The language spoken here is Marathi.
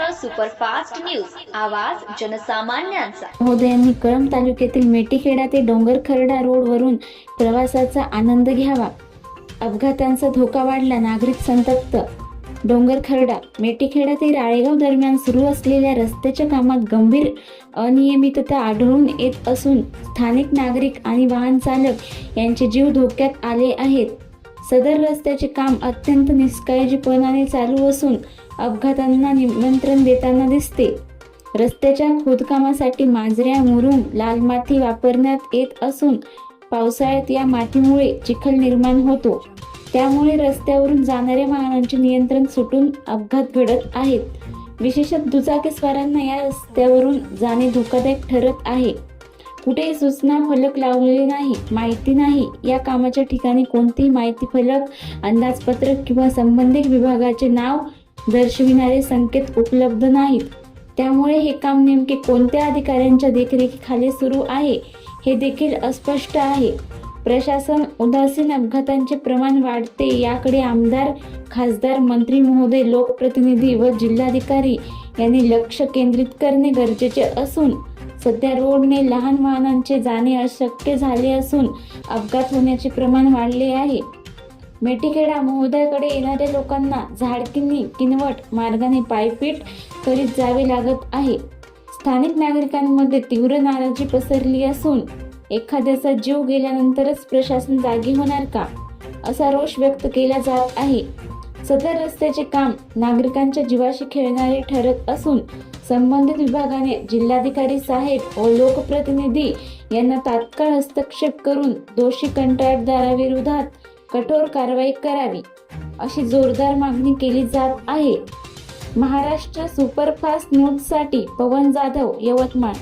Superfast news. आवाज जनसामान्यांचा. महोदयांनी कळंब तालुक्यातील मेटीखेडा ते डोंगरखर्डा रोडवरून प्रवासाचा आनंद घ्यावा. अपघातांचा धोका वाढला नागरिक संतप्त. डोंगरखर्डा मेटीखेडा ते राळेगाव दरम्यान सुरू असलेल्या रस्त्याच्या कामात गंभीर अनियमितता आढळून येत असून स्थानिक नागरिक आणि वाहन चालक यांचे जीव धोक्यात आले आहेत. सदर रस्त्याचे काम अत्यंत निष्काळजीपणाने चालू असून अपघातांना निमंत्रण देताना दिसते. रस्त्याच्या खोदकामासाठी मांजऱ्या मुरुम लाल माती वापरण्यात येत असून पावसाळ्यात या मातीमुळे चिखल निर्माण होतो. त्यामुळे रस्त्यावरून जाणाऱ्या वाहनांचे नियंत्रण सुटून अपघात घडत आहेत. विशेषतः दुचाकीस्वारांना या रस्त्यावरून जाणे धोकादायक ठरत आहे. कुठेही सूचना फलक लावलेले नाही माहिती नाही. या कामाच्या ठिकाणी कोणतेही माहिती फलक अंदाजपत्रक किंवा संबंधित विभागाचे नाव दर्शविणारे संकेत उपलब्ध नाहीत. त्यामुळे हे काम नेमके कोणत्या अधिकाऱ्यांच्या देखरेखीखाली सुरू आहे हे देखील अस्पष्ट आहे. प्रशासन उदासीन अपघातांचे प्रमाण वाढते याकडे आमदार खासदार मंत्री महोदय लोकप्रतिनिधी व जिल्हाधिकारी यांनी लक्ष केंद्रित करणे गरजेचे असून सध्या रोडने लहान वाहनांचे जाणे अशक्य झाले असून अपघात होण्याचे प्रमाण वाढले आहे. मेटीखेडा महोदयाकडे येणाऱ्या लोकांना झाडकिनी किनवट मार्गाने पायपीट करीत जावे लागत आहे. स्थानिक नागरिकांमध्ये तीव्र नाराजी पसरली असून एखाद्याचा जीव गेल्यानंतरच प्रशासन जागी होणार का? असा रोष व्यक्त केला जात आहे. सदर रस्त्याचे काम नागरिकांच्या जीवाशी खेळणारे ठरत असून संबंधित विभागाने जिल्हाधिकारी साहेब व लोकप्रतिनिधी यांना तात्काळ हस्तक्षेप करून दोषी कंत्राटदाराविरोधात कठोर कारवाई करावी अशी जोरदार मागणी केली जात आहे. महाराष्ट्र सुपरफास्ट न्यूजसाठी पवन जाधव यवतमाळ.